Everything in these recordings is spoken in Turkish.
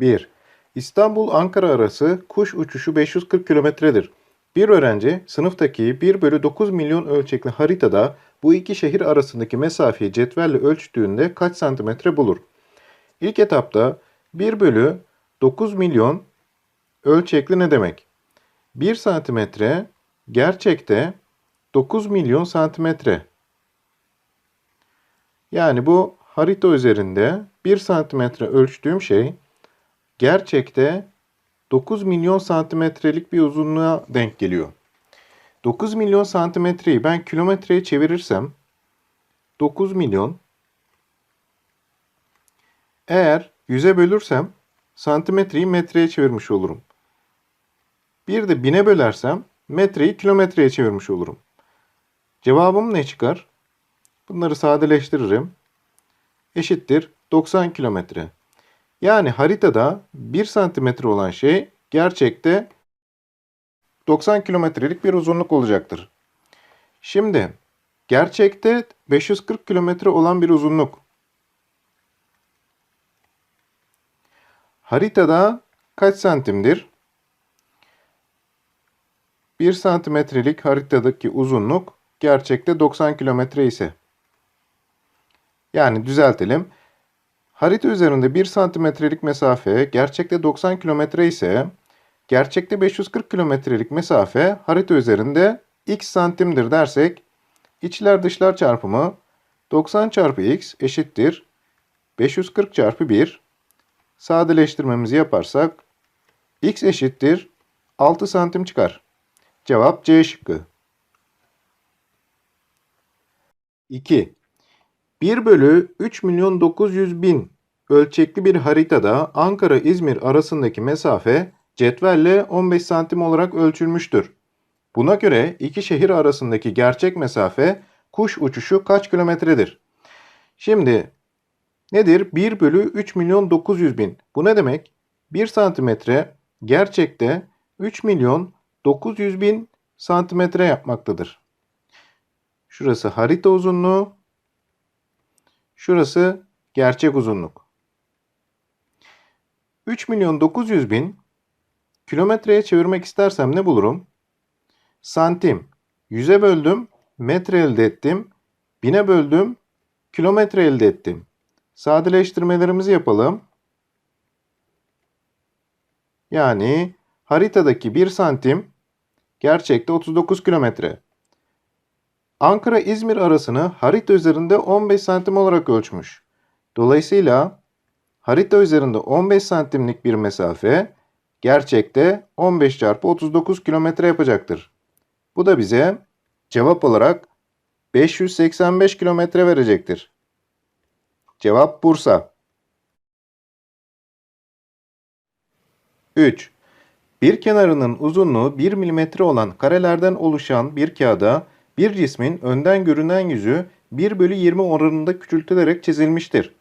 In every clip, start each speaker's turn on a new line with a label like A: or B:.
A: 1. İstanbul-Ankara arası kuş uçuşu 540 kilometredir. Bir öğrenci sınıftaki 1 bölü 9 milyon ölçekli haritada bu iki şehir arasındaki mesafeyi cetvelle ölçtüğünde kaç santimetre bulur? İlk etapta 1 bölü 9 milyon ölçekli ne demek? 1 santimetre gerçekte 9 milyon santimetre. Yani bu harita üzerinde 1 santimetre ölçtüğüm şey gerçekte 9 milyon santimetrelik bir uzunluğa denk geliyor. 9 milyon santimetreyi ben kilometreye çevirirsem 9 milyon eğer 100'e bölürsem santimetreyi metreye çevirmiş olurum. Bir de bine bölersem metreyi kilometreye çevirmiş olurum. Cevabım ne çıkar? Bunları sadeleştiririm. Eşittir 90 kilometre. Yani haritada 1 santimetre olan şey gerçekte 90 kilometrelik bir uzunluk olacaktır. Şimdi gerçekte 540 kilometre olan bir uzunluk. Haritada kaç santimdir? 1 santimetrelik haritadaki uzunluk gerçekte 90 kilometre ise. Yani düzeltelim. Harita üzerinde 1 santimetrelik mesafe gerçekte 90 kilometre ise gerçekte 540 kilometrelik mesafe harita üzerinde x santimdir dersek içler dışlar çarpımı 90 çarpı x eşittir 540 çarpı 1 sadeleştirmemizi yaparsak x eşittir 6 santim çıkar. Cevap C şıkkı. 2. 1 bölü 3 milyon 900 bin ölçekli bir haritada Ankara-İzmir arasındaki mesafe cetvelle 15 santim olarak ölçülmüştür. Buna göre iki şehir arasındaki gerçek mesafe kuş uçuşu kaç kilometredir? Şimdi nedir? 1 bölü 3 milyon 900 bin. Bu ne demek? 1 santimetre gerçekte 3 milyon 900 bin santimetre yapmaktadır. Şurası harita uzunluğu. Şurası gerçek uzunluk. 3 milyon 900 bin kilometreye çevirmek istersem ne bulurum? Santim. 100'e böldüm. Metre elde ettim. 1000'e böldüm. Kilometre elde ettim. Sadeleştirmelerimizi yapalım. Yani haritadaki 1 santim gerçekte 39 kilometre. Ankara-İzmir arasını harita üzerinde 15 santim olarak ölçmüş. Dolayısıyla harita üzerinde 15 santimlik bir mesafe gerçekte 15 çarpı 39 kilometre yapacaktır. Bu da bize cevap olarak 585 kilometre verecektir. Cevap Bursa. 3. Bir kenarının uzunluğu 1 mm olan karelerden oluşan bir kağıda bir cismin önden görünen yüzü 1 bölü 20 oranında küçültülerek çizilmiştir.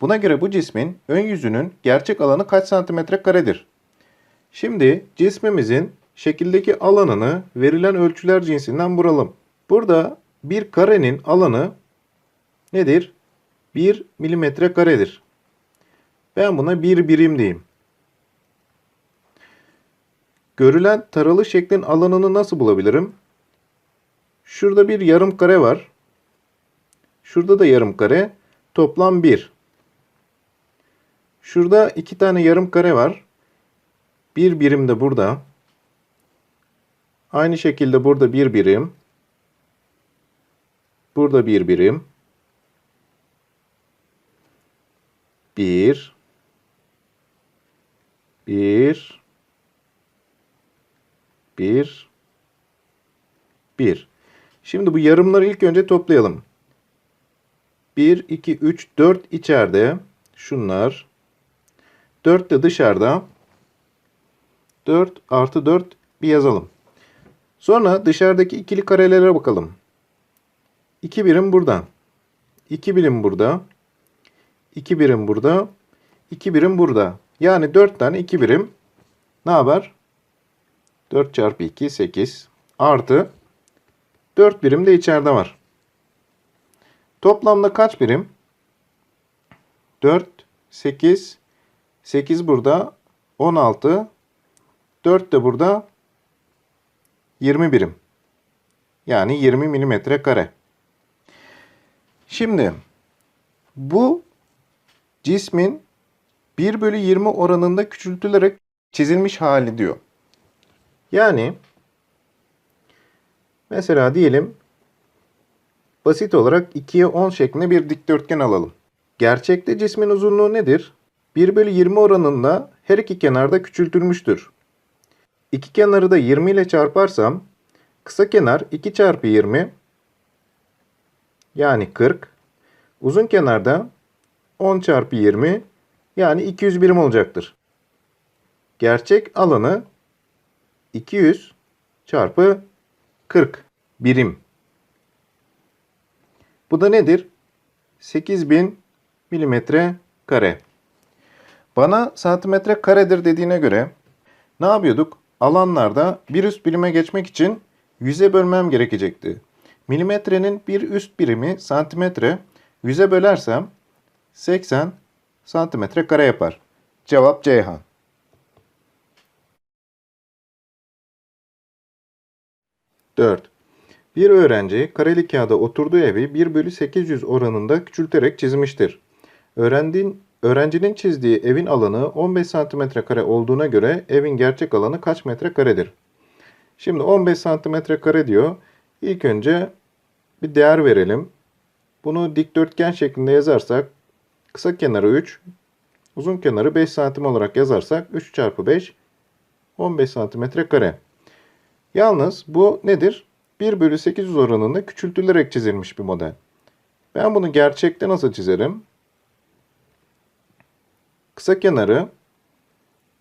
A: Buna göre bu cismin ön yüzünün gerçek alanı kaç santimetre karedir? Şimdi cismimizin şekildeki alanını verilen ölçüler cinsinden vuralım. Burada bir karenin alanı nedir? 1 milimetre karedir. Ben buna bir birim diyeyim. Görülen taralı şeklin alanını nasıl bulabilirim? Şurada bir yarım kare var. Şurada da yarım kare. Toplam 1. Şurada iki tane yarım kare var. Bir birim de burada. Aynı şekilde burada bir birim. Burada bir birim. Bir. Bir. Bir. Bir. Şimdi bu yarımları ilk önce toplayalım. 1, 2, 3, 4 içeride. Şunlar. 4 de dışarıda. 4 artı 4 bir yazalım. Sonra dışarıdaki ikili karelere bakalım. 2 birim burada. 2 birim burada. 2 birim burada. 2 birim burada. Yani 4 tane 2 birim. Ne haber? 4 çarpı 2 8 artı 4 birim de içeride var. Toplamda kaç birim? 4, 8, 8 burada 16. 4 de burada 20 birim. Yani 20 milimetre kare. Şimdi bu cismin 1 bölü 20 oranında küçültülerek çizilmiş hali diyor. Yani mesela diyelim basit olarak 2'ye 10 şeklinde bir dikdörtgen alalım. Gerçekte cismin uzunluğu nedir? 1 bölü 20 oranında her iki kenarda küçültülmüştür. İki kenarı da 20 ile çarparsam kısa kenar 2 çarpı 20 yani 40. Uzun kenarda 10 çarpı 20 yani 200 birim olacaktır. Gerçek alanı 200 çarpı 40 birim. Bu da nedir? 8000 milimetre kare. Bana santimetre karedir dediğine göre ne yapıyorduk? Alanlarda bir üst birime geçmek için yüze bölmem gerekecekti. Milimetrenin bir üst birimi santimetre. Yüze bölersem 80 santimetre kare yapar. Cevap Ceyhan. 4. Bir öğrenci kareli kağıda oturduğu evi 1 bölü 800 oranında küçülterek çizmiştir. Öğrendiğin, öğrencinin çizdiği evin alanı 15 santimetre kare olduğuna göre evin gerçek alanı kaç metre karedir? Şimdi 15 santimetre kare diyor. İlk önce bir değer verelim. Bunu dikdörtgen şeklinde yazarsak kısa kenarı 3, uzun kenarı 5 santim olarak yazarsak 3 çarpı 5 15 santimetre kare. Yalnız bu nedir? 1 bölü 800 oranında küçültülerek çizilmiş bir model. Ben bunu gerçekte nasıl çizerim? Kısa kenarı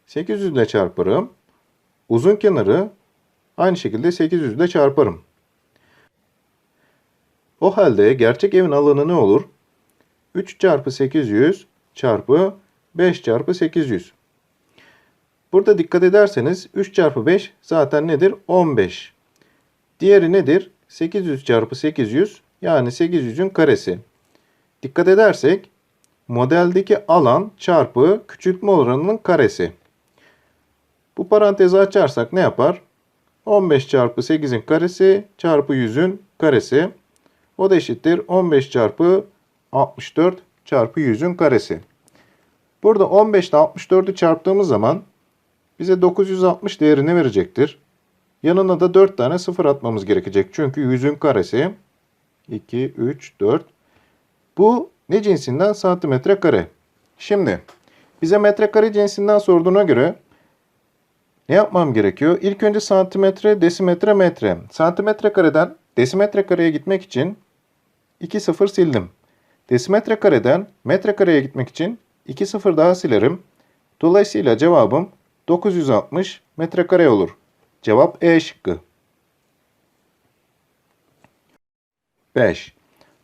A: 800 ile çarparım. Uzun kenarı aynı şekilde 800 ile çarparım. O halde gerçek evin alanı ne olur? 3 çarpı 800 çarpı 5 çarpı 800. Burada dikkat ederseniz 3 çarpı 5 zaten nedir? 15. Diğeri nedir? 800 çarpı 800 yani 800'ün karesi. Dikkat edersek modeldeki alan çarpı küçültme oranının karesi. Bu parantezi açarsak ne yapar? 15 çarpı 8'in karesi çarpı 100'ün karesi. O da eşittir 15 çarpı 64 çarpı 100'ün karesi. Burada 15 ile 64'ü çarptığımız zaman bize 960 değerini verecektir. Yanına da 4 tane sıfır atmamız gerekecek. Çünkü 100'ün karesi 2, 3, 4. Bu ne cinsinden? Santimetre kare. Şimdi bize metrekare cinsinden sorduğuna göre ne yapmam gerekiyor? İlk önce santimetre, desimetre, metre. Santimetre kareden desimetre kareye gitmek için 2 sıfır sildim. Desimetre kareden metre kareye gitmek için 2 sıfır daha silerim. Dolayısıyla cevabım 960 metrekare olur. Cevap E şıkkı. 5.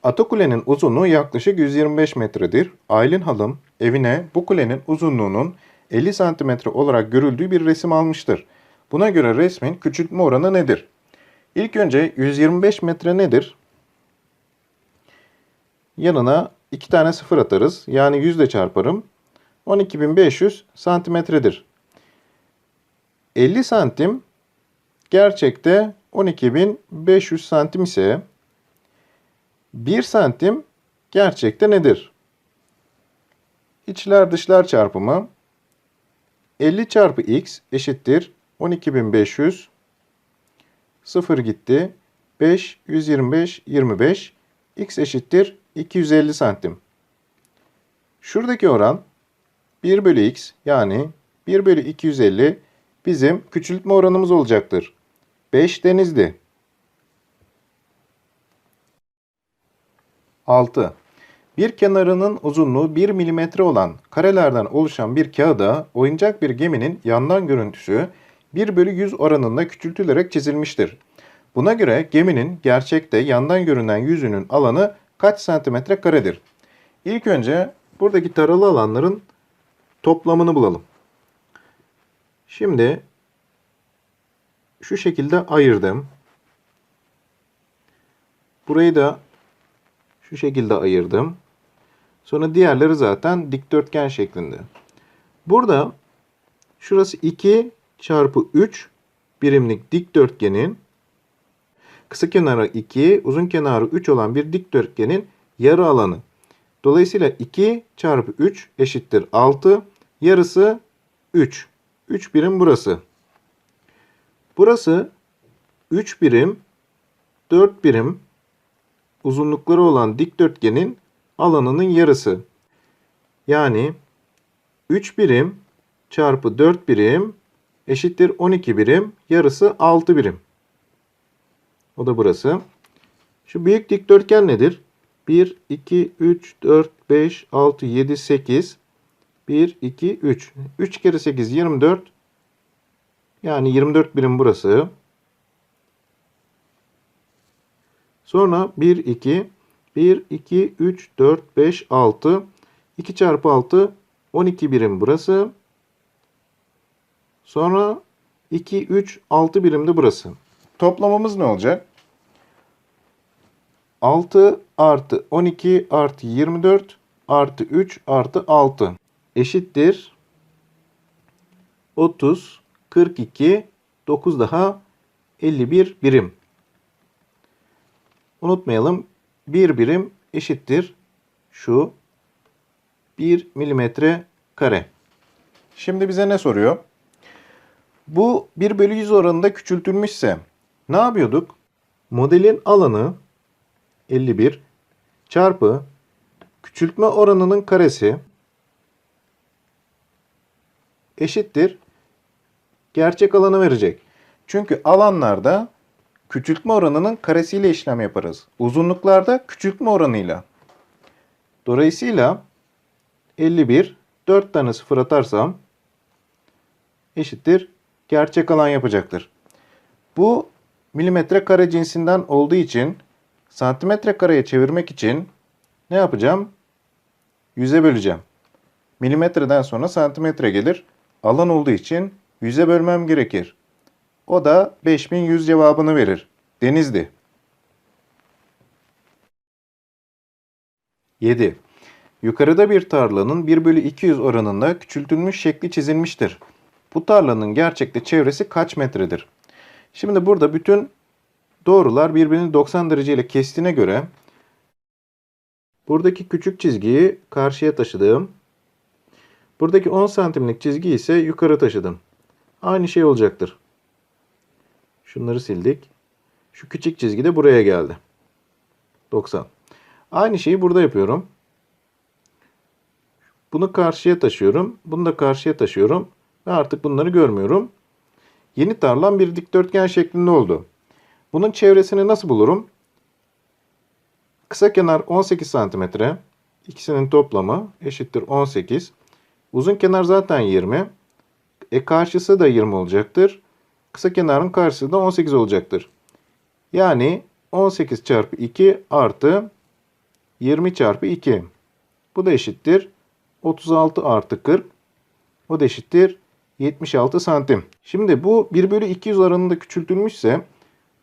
A: Atakule'nin uzunluğu yaklaşık 125 metredir. Aylin Halım evine bu kulenin uzunluğunun 50 santimetre olarak görüldüğü bir resim almıştır. Buna göre resmin küçültme oranı nedir? İlk önce 125 metre nedir? Yanına 2 tane sıfır atarız. Yani 100 ile çarparım. 12.500 santimetredir. 50 santim gerçekte 12.500 santim ise 1 santim gerçekte nedir? İçler dışlar çarpımı 50 çarpı x eşittir 12.500 0 gitti 5 125 25 x eşittir 250 santim. Şuradaki oran 1 bölü x yani 1 bölü 250 bizim küçültme oranımız olacaktır. 5 denizli. 6. Bir kenarının uzunluğu 1 mm olan karelerden oluşan bir kağıda oyuncak bir geminin yandan görüntüsü 1 bölü 100 oranında küçültülerek çizilmiştir. Buna göre geminin gerçekte yandan görünen yüzünün alanı kaç santimetre karedir? İlk önce buradaki taralı alanların toplamını bulalım. Şimdi şu şekilde ayırdım. Burayı da şu şekilde ayırdım. Sonra diğerleri zaten dikdörtgen şeklinde. Burada şurası 2 çarpı 3 birimlik dikdörtgenin kısa kenarı 2, uzun kenarı 3 olan bir dikdörtgenin yarı alanı. Dolayısıyla 2 çarpı 3 eşittir 6. Yarısı 3. 3 birim burası. Burası 3 birim, 4 birim uzunlukları olan dikdörtgenin alanının yarısı. Yani 3 birim çarpı 4 birim eşittir 12 birim. Yarısı 6 birim. O da burası. Şu büyük dikdörtgen nedir? 1, 2, 3, 4, 5, 6, 7, 8. 1, 2, 3. 3 kere 8, 24. Yani 24 birim burası. Sonra 1, 2, 1, 2, 3, 4, 5, 6. 2 çarpı 6, 12 birim burası. Sonra 2, 3, 6 birim de burası. Toplamamız ne olacak? 6 artı 12 artı 24 artı 3 artı 6 eşittir 30, 42, 9 daha 51 birim. Unutmayalım 1 birim eşittir şu 1 milimetre kare. Şimdi bize ne soruyor? Bu 1 bölü 100 oranında küçültülmüşse ne yapıyorduk? Modelin alanı 51 çarpı küçültme oranının karesi eşittir gerçek alanı verecek. Çünkü alanlarda küçültme oranının karesiyle işlem yaparız. Uzunluklarda küçültme oranıyla. Dolayısıyla 51 4 tane sıfır atarsam eşittir gerçek alan yapacaktır. Bu milimetre kare cinsinden olduğu için santimetre kareye çevirmek için ne yapacağım? Yüze böleceğim. Milimetreden sonra santimetre gelir. Alan olduğu için yüze bölmem gerekir. O da 5100 cevabını verir. Denizli. 7. Yukarıda bir tarlanın 1 bölü 200 oranında küçültülmüş şekli çizilmiştir. Bu tarlanın gerçekte çevresi kaç metredir? Şimdi burada bütün doğrular birbirini 90 derece ile kestiğine göre buradaki küçük çizgiyi karşıya taşıdım. Buradaki 10 santimlik çizgi ise yukarı taşıdım. Aynı şey olacaktır. Şunları sildik. Şu küçük çizgi de buraya geldi. 90. Aynı şeyi burada yapıyorum. Bunu karşıya taşıyorum. Bunu da karşıya taşıyorum. Ve artık bunları görmüyorum. Yeni tarlam bir dikdörtgen şeklinde oldu. Bunun çevresini nasıl bulurum? Kısa kenar 18 cm. İkisinin toplamı eşittir 18. Uzun kenar zaten 20. E karşısı da 20 olacaktır. Kısa kenarın karşısı da 18 olacaktır. Yani 18 çarpı 2 artı 20 çarpı 2. Bu da eşittir 36 artı 40. O da eşittir 76 santim. Şimdi bu 1 bölü 200 oranında küçültülmüşse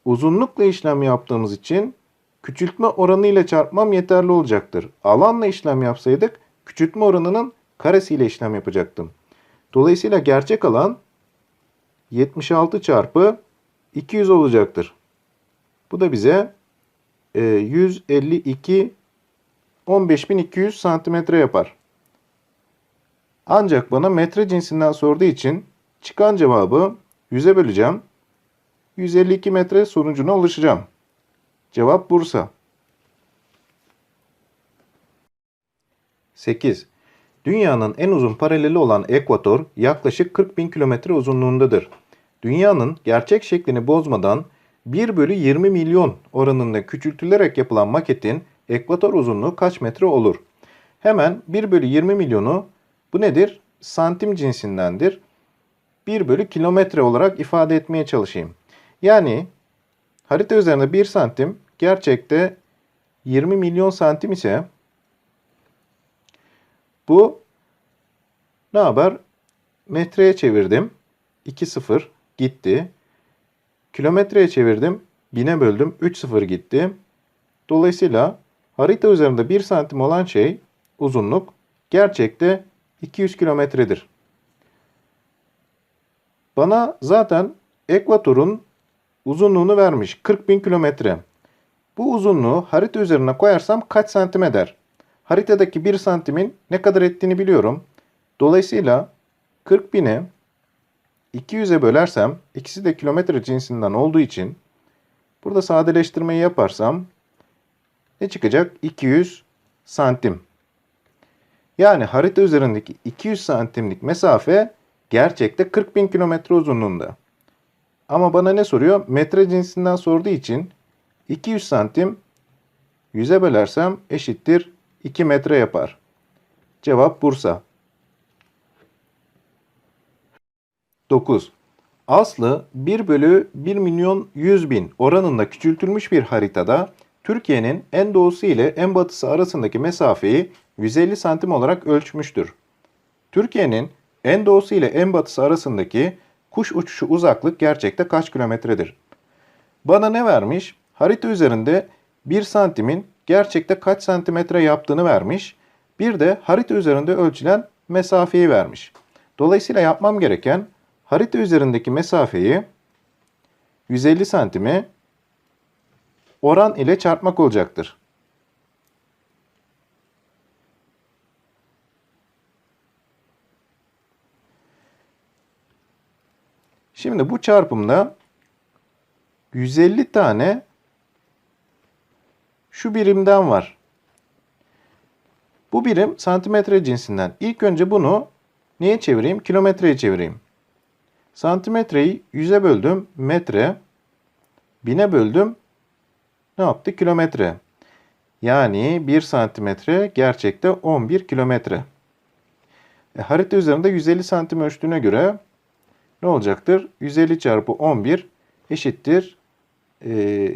A: uzunlukla işlem yaptığımız için küçültme oranı ile çarpmam yeterli olacaktır. Alanla işlem yapsaydık küçültme oranının karesiyle işlem yapacaktım. Dolayısıyla gerçek alan 76 çarpı 200 olacaktır. Bu da bize e, 152 15200 santimetre yapar. Ancak bana metre cinsinden sorduğu için çıkan cevabı 100'e böleceğim. 152 metre sonucuna ulaşacağım. Cevap Bursa. 8. Dünyanın en uzun paraleli olan ekvator yaklaşık 40 bin kilometre uzunluğundadır. Dünyanın gerçek şeklini bozmadan 1 bölü 20 milyon oranında küçültülerek yapılan maketin ekvator uzunluğu kaç metre olur? Hemen 1 bölü 20 milyonu bu nedir? Santim cinsindendir. 1 bölü kilometre olarak ifade etmeye çalışayım. Yani harita üzerinde 1 santim gerçekte 20 milyon santim ise bu ne haber? Metreye çevirdim. 2 sıfır gitti. Kilometreye çevirdim. Bine böldüm. 3 sıfır gitti. Dolayısıyla harita üzerinde 1 santim olan şey uzunluk gerçekte 200 kilometredir. Bana zaten ekvatorun uzunluğunu vermiş. 40 bin kilometre. Bu uzunluğu harita üzerine koyarsam kaç santim eder? Haritadaki 1 santimin ne kadar ettiğini biliyorum. Dolayısıyla 40 bini 200'e bölersem ikisi de kilometre cinsinden olduğu için burada sadeleştirmeyi yaparsam ne çıkacak? 200 santim. Yani harita üzerindeki 200 santimlik mesafe gerçekte 40 bin kilometre uzunluğunda. Ama bana ne soruyor? Metre cinsinden sorduğu için 200 santim 100'e bölersem eşittir 2 metre yapar. Cevap Bursa. 9. Aslı 1 bölü 1 milyon 100 bin oranında küçültülmüş bir haritada Türkiye'nin en doğusu ile en batısı arasındaki mesafeyi 150 santim olarak ölçmüştür. Türkiye'nin en doğusu ile en batısı arasındaki kuş uçuşu uzaklık gerçekte kaç kilometredir? Bana ne vermiş? Harita üzerinde 1 santimin gerçekte kaç santimetre yaptığını vermiş. Bir de harita üzerinde ölçülen mesafeyi vermiş. Dolayısıyla yapmam gereken harita üzerindeki mesafeyi 150 santimi oran ile çarpmak olacaktır. Şimdi bu çarpımda 150 tane şu birimden var. Bu birim santimetre cinsinden. İlk önce bunu neye çevireyim? Kilometreye çevireyim. Santimetreyi 100'e böldüm. Metre. 1000'e böldüm. Ne yaptı? Kilometre. Yani 1 santimetre gerçekte 11 kilometre. E, harita üzerinde 150 santim ölçtüğüne göre ne olacaktır? 150 çarpı 11 eşittir e,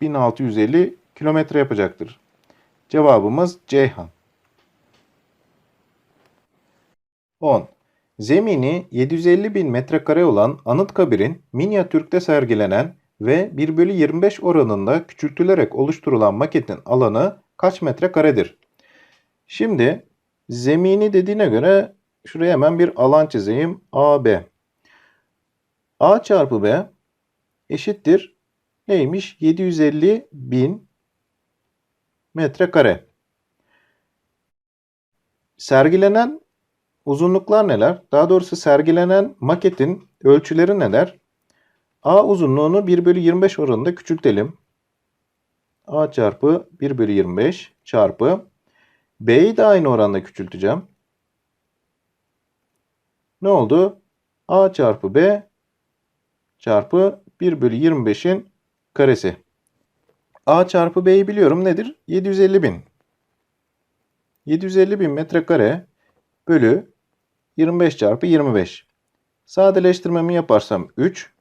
A: 1650 kilometre yapacaktır. Cevabımız Ceyhan. 10. Zemini 750 bin metrekare olan Anıtkabir'in minyatürkte sergilenen ve 1 bölü 25 oranında küçültülerek oluşturulan maketin alanı kaç metrekaredir? Şimdi zemini dediğine göre şuraya hemen bir alan çizeyim. AB. A çarpı B eşittir neymiş? 750 bin metrekare. Sergilenen uzunluklar neler? Daha doğrusu sergilenen maketin ölçüleri neler? A uzunluğunu 1 bölü 25 oranında küçültelim. A çarpı 1 bölü 25 çarpı B'yi de aynı oranda küçülteceğim. Ne oldu? A çarpı B çarpı 1 bölü 25'in karesi. A çarpı B'yi biliyorum nedir? 750 bin. 750 bin metrekare bölü 25 çarpı 25. Sadeleştirmemi yaparsam 3.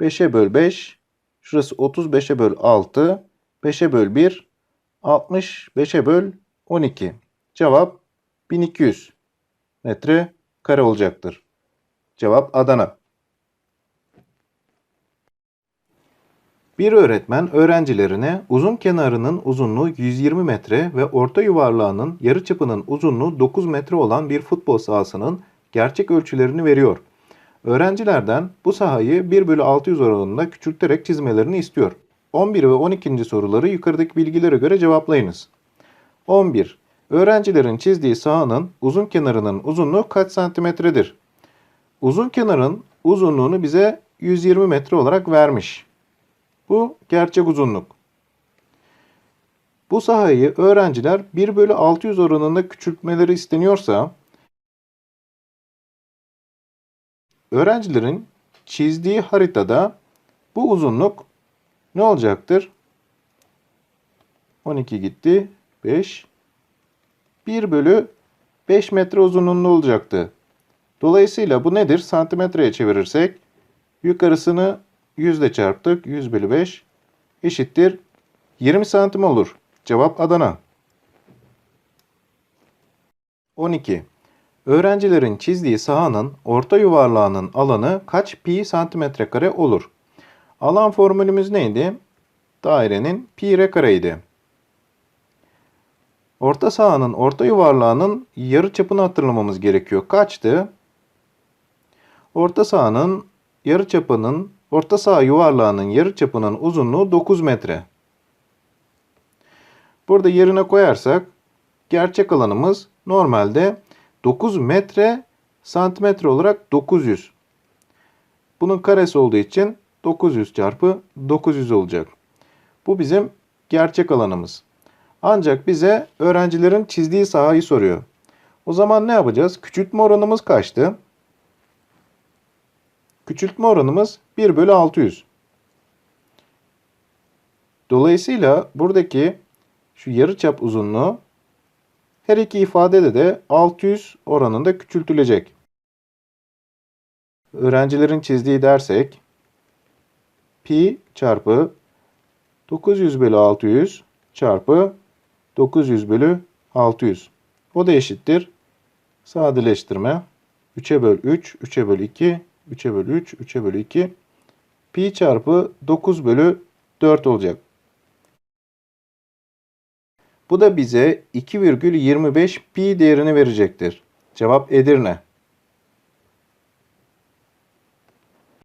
A: 5'e böl 5. Şurası 35'e böl 6. 5'e böl 1. 60. 5'e böl 12. Cevap 1200 metre kare olacaktır. Cevap Adana. Bir öğretmen öğrencilerine uzun kenarının uzunluğu 120 metre ve orta yuvarlağının yarıçapının uzunluğu 9 metre olan bir futbol sahasının gerçek ölçülerini veriyor. Öğrencilerden bu sahayı 1 bölü 600 oranında küçülterek çizmelerini istiyor. 11 ve 12. soruları yukarıdaki bilgilere göre cevaplayınız. 11. Öğrencilerin çizdiği sahanın uzun kenarının uzunluğu kaç santimetredir? Uzun kenarın uzunluğunu bize 120 metre olarak vermiş. Bu gerçek uzunluk. Bu sahayı öğrenciler 1 bölü 600 oranında küçültmeleri isteniyorsa öğrencilerin çizdiği haritada bu uzunluk ne olacaktır? 12 gitti. 5. 1 bölü 5 metre uzunluğunda olacaktı. Dolayısıyla bu nedir? Santimetreye çevirirsek yukarısını 100 ile çarptık. 100 bölü 5 eşittir 20 santim olur. Cevap Adana. 12. Öğrencilerin çizdiği sahanın orta yuvarlağının alanı kaç pi santimetre kare olur? Alan formülümüz neydi? Dairenin pi r kareydi. Orta sahanın orta yuvarlağının yarı çapını hatırlamamız gerekiyor. Kaçtı? Orta sahanın yarıçapının orta saha yuvarlağının yarıçapının uzunluğu 9 metre. Burada yerine koyarsak gerçek alanımız normalde 9 metre santimetre olarak 900. Bunun karesi olduğu için 900 çarpı 900 olacak. Bu bizim gerçek alanımız. Ancak bize öğrencilerin çizdiği sahayı soruyor. O zaman ne yapacağız? Küçültme oranımız kaçtı? Küçültme oranımız 1 bölü 600. Dolayısıyla buradaki şu yarıçap uzunluğu her iki ifadede de 600 oranında küçültülecek. Öğrencilerin çizdiği dersek pi çarpı 900 bölü 600 çarpı 900 bölü 600. O da eşittir. Sadeleştirme. 3'e böl 3, 3'e böl 2, 3'e böl 3, 3'e böl 2. Pi çarpı 9 bölü 4 olacak. Bu da bize 2,25 pi değerini verecektir. Cevap Edirne.